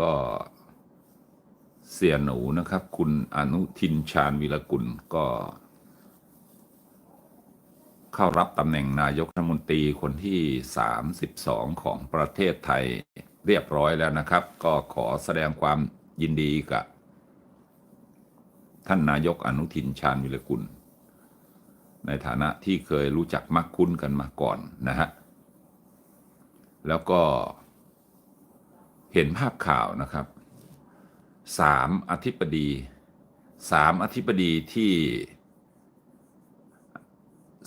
ก็เสียหนูนะครับ คุณอนุทินชาญวิรกุลก็ เข้ารับตำแหน่งนายกรัฐมนตรีคนที่ 32 ของประเทศไทยเรียบร้อยแล้วนะครับ ก็ขอแสดงความยินดีกับ ท่านนายกอนุทินชาญวิรกุล ในฐานะที่เคยรู้จักมักคุ้นกันมาก่อนนะฮะ แล้วก็ ห็นภาพข่าวนะครับสามอธิบดีสามอธิบดีที่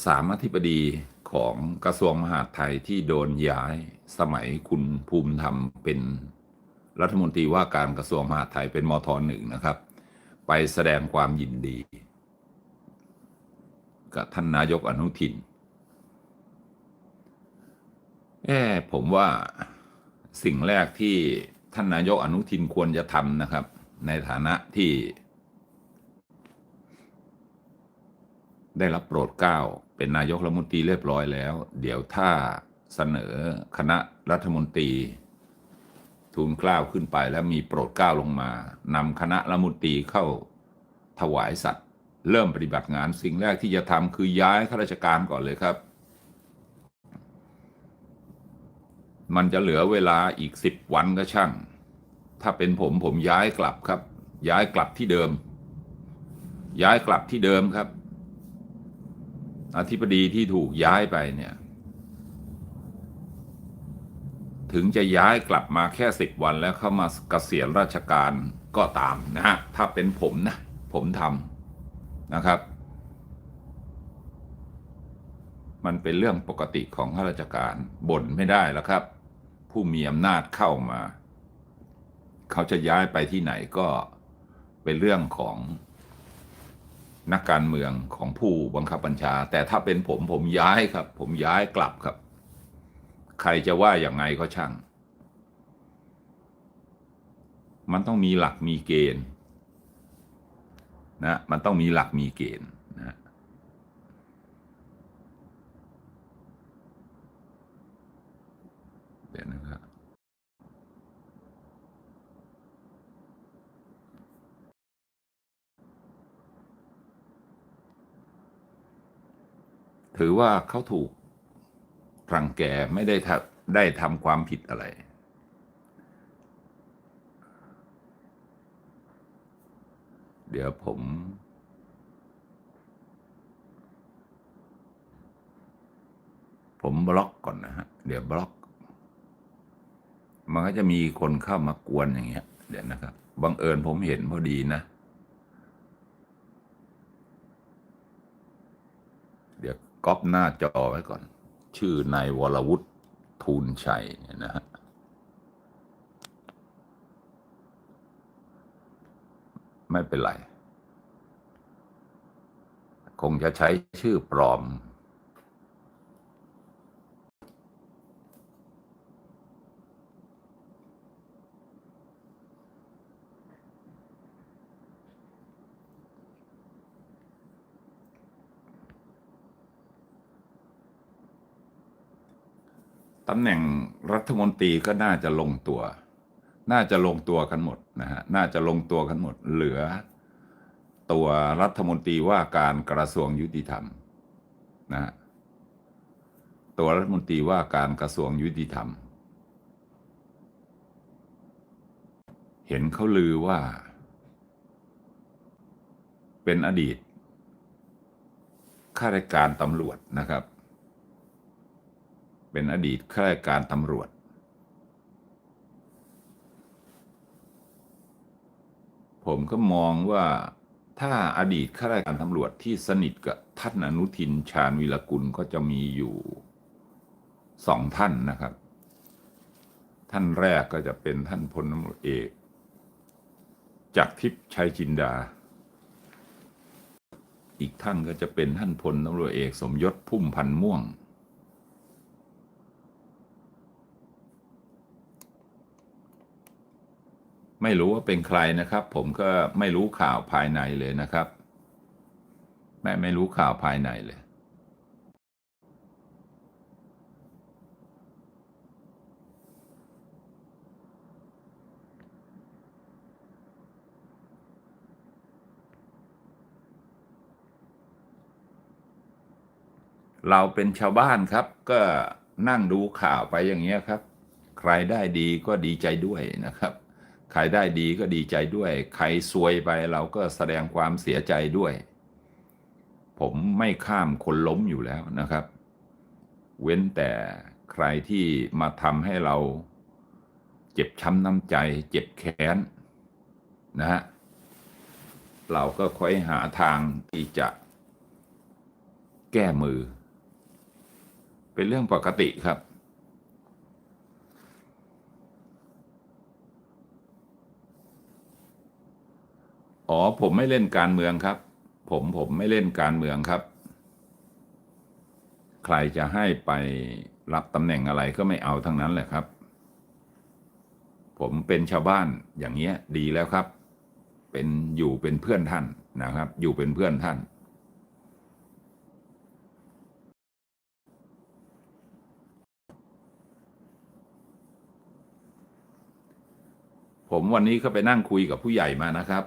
สามอธิบดีของกระทรวงมหาดไทยที่โดนย้ายสมัยคุณภูมิธรรมเป็นรัฐมนตรีว่าการกระทรวงมหาดไทยเป็นมทหนึ่งนะครับ ไปแสดงความยินดี กับท่านนายกอนุทิน แอผมว่า สิ่งแรกที่ท่านนายกอนุทินควรจะทำนะครับ ในฐานะที่ ได้รับโปรดเกล้าเป็นนายกรัฐมนตรีเรียบร้อยแล้ว เดี๋ยวถ้าเสนอคณะรัฐมนตรี ทูลเกล้าขึ้นไปแล้วมีโปรดเกล้าลงมานำคณะรัฐมนตรีเข้าถวายสัตว์ เริ่มปฏิบัติงานสิ่งแรกที่จะทำคือย้ายข้าราชการก่อนเลยครับ มันจะเหลือเวลาอีกสิบวันก็ช่าง ถ้าเป็นผมผมย้ายกลับครับ ย้ายกลับที่เดิม ย้ายกลับที่เดิมครับ อธิบดีที่ถูกย้ายไปเนี่ย ถึงจะย้ายกลับมาแค่สิบวันแล้วเข้ามาเกษียณราชการก็ตามนะฮะ ถ้าเป็นผมนะ ผมทำนะครับ มันเป็นเรื่องปกติของข้าราชการบ่นไม่ได้แล้วครับ ผู้มีอำนาจเข้ามา เขาจะย้ายไปที่ไหนก็เป็นเรื่องของนักการเมืองของผู้บังคับบัญชา แต่ถ้าเป็นผมผมย้ายครับ ผมย้ายกลับครับ ใครจะว่าอย่างไงก็ช่าง มันต้องมีหลักมีเกณฑ์นะมันต้องมีหลักมีเกณฑ์นะ เดี๋ยวนะครับ ถือว่าเขาถูกรังแกไม่ได้ทำได้ทำความผิดอะไร เดี๋ยวผม ผมบล็อกก่อนนะฮะ เดี๋ยวบล็อก มันก็จะมีคนเข้ามากวนอย่างเงี้ย เดี๋ยวนะครับ บังเอิญผมเห็นพอดีนะ เดี๋ยว ก๊อปหน้าจอไว้ก่อน ชื่อนายวรวุฒิทูลชัยเนี่ยนะฮะไม่เป็นไร คงจะใช้ชื่อปลอม ตำแหน่งรัฐมนตรีก็น่าจะลงตัว น่าจะลงตัวกันหมดนะฮะ น่าจะลงตัวกันหมด เหลือ ตัวรัฐมนตรีว่าการกระทรวงยุติธรรมนะฮะ ตัวรัฐมนตรีว่าการกระทรวงยุติธรรม เห็นเขาลือว่า เป็นอดีตข้าราชการตำรวจนะครับ เป็นอดีตข้าราชการตำรวจ ผมก็มองว่าถ้าอดีตข้าราชการตำรวจที่สนิทกับท่านอนุทินชาญวิรกุลก็จะมีอยู่สองท่านนะครับ ท่านแรกก็จะเป็นท่านพลตำรวจเอกจากทิพย์ชัยจินดา อีกท่านก็จะเป็นท่านพลตำรวจเอกสมยศพุ่มพันธ์ม่วง ไม่รู้ว่าเป็นใครนะครับ ผมก็ไม่รู้ข่าวภายในเลยนะครับ แม่ไม่รู้ข่าวภายในเลย เราเป็นชาวบ้านครับ ก็นั่งดูข่าวไปอย่างเงี้ยครับ ใครได้ดีก็ดีใจด้วยนะครับ ใครได้ดีก็ดีใจด้วย ใครซวยไปเราก็แสดงความเสียใจด้วย ผมไม่ข้ามคนล้มอยู่แล้วนะครับ เว้นแต่ใครที่มาทำให้เราเจ็บช้ำน้ำใจ เจ็บแค้นนะฮะเราก็ค่อยหาทางที่จะแก้มือ เป็นเรื่องปกติครับ อ๋อผมไม่เล่นการเมืองครับ ผมผมไม่เล่นการเมืองครับ ใครจะให้ไปรับตำแหน่งอะไรก็ไม่เอาทั้งนั้นแหละครับ ผมเป็นชาวบ้านอย่างเงี้ยดีแล้วครับ เป็นอยู่เป็นเพื่อนท่านนะครับ อยู่เป็นเพื่อนท่านผมวันนี้ก็ไปนั่งคุยกับผู้ใหญ่มานะครับ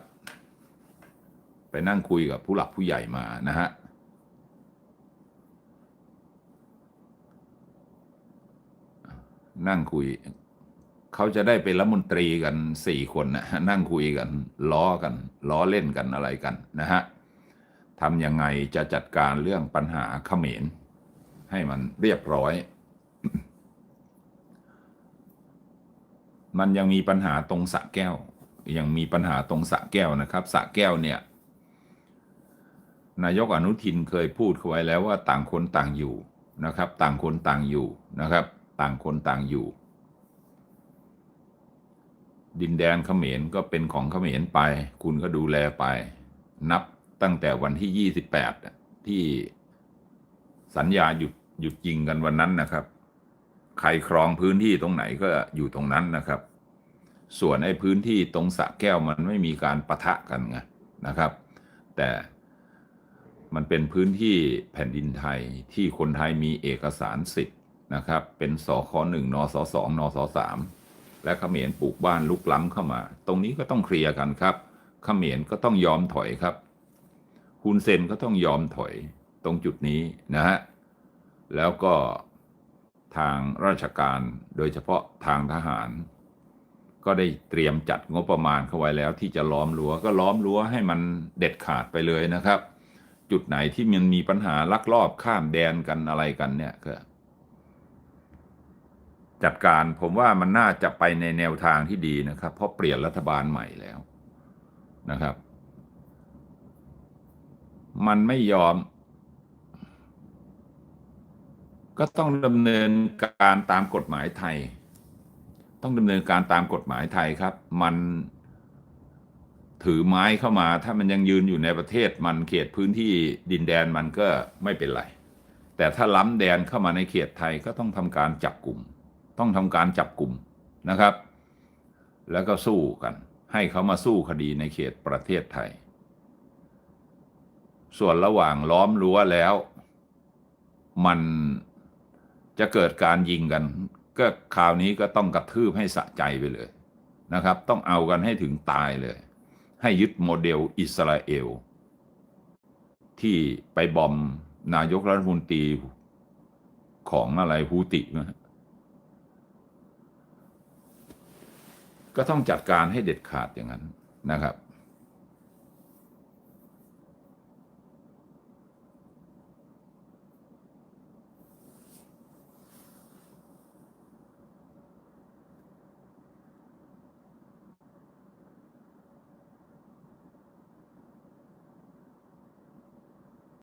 ไปนั่งคุยกับผู้หลักผู้ใหญ่มานะฮะนั่งคุย เขาจะได้เป็นรัฐมนตรีกันสี่คนนะนั่งคุยกัน ล้อกันล้อเล่นกันอะไรกันนะฮะทำยังไงจะจัดการเรื่องปัญหาเขมร ให้มันเรียบร้อย มันยังมีปัญหาตรงสะแก้ว ยังมีปัญหาตรงสะแก้วนะครับสะแก้วเนี่ย นายกอนุทินเคยพูดไว้แล้วว่าต่างคนต่างอยู่นะครับ ต่างคนต่างอยู่นะครับ ต่างคนต่างอยู่ ดินแดนเขมรก็เป็นของเขมรไป คุณก็ดูแลไป นับตั้งแต่วันที่ 28 ที่สัญญาหยุดหยุดยิงกันวันนั้นนะครับ ใครครองพื้นที่ตรงไหนก็อยู่ตรงนั้นนะครับ ส่วนไอ้พื้นที่ตรงสะแก้วมันไม่มีการปะทะกันไงนะครับ แต่ มันเป็นพื้นที่แผ่นดินไทยที่คนไทยมีเอกสารสิทธิ์นะครับ เป็นสคหนึ่งนสสองนสสามและเขมรปลูกบ้านลุกล้ำเข้ามา ตรงนี้ก็ต้องเคลียร์กันครับเขมรก็ต้องยอมถอยครับฮุนเซนก็ต้องยอมถอยตรงจุดนี้นะฮะแล้วก็ทางราชการโดยเฉพาะทางทหาร ก็ได้เตรียมจัดงบประมาณเข้าไว้แล้วที่จะล้อมรั้วก็ล้อมรั้วให้มันเด็ดขาดไปเลยนะครับ จุดไหนที่มันมีปัญหาลักลอบข้ามแดนกันอะไรกันเนี่ยก็จัดการผมว่ามันน่าจะไปในแนวทางที่ดีนะครับ เพราะเปลี่ยนรัฐบาลใหม่แล้วนะครับ มันไม่ยอม ก็ต้องดำเนินการตามกฎหมายไทย ต้องดำเนินการตามกฎหมายไทยครับ มัน ถือไม้เข้ามา ถ้ามันยังยืนอยู่ในประเทศมันเขตพื้นที่ดินแดนมันก็ไม่เป็นไร แต่ถ้าล้ำแดนเข้ามาในเขตไทยก็ต้องทำการจับกลุ่ม ต้องทำการจับกลุ่มนะครับ แล้วก็สู้กัน ให้เขามาสู้คดีในเขตประเทศไทย ส่วนระหว่างล้อมรั้วแล้ว มันจะเกิดการยิงกัน ก็คราวนี้ก็ต้องกระทืบให้สะใจไปเลยนะครับ ต้องเอากันให้ถึงตายเลย ให้ยึดโมเดลอิสราเอล ที่ไปบอมนายกรัฐมนตรีของอะไรฮูตินะฮะก็ต้องจัดการให้เด็ดขาดอย่างนั้นนะครับ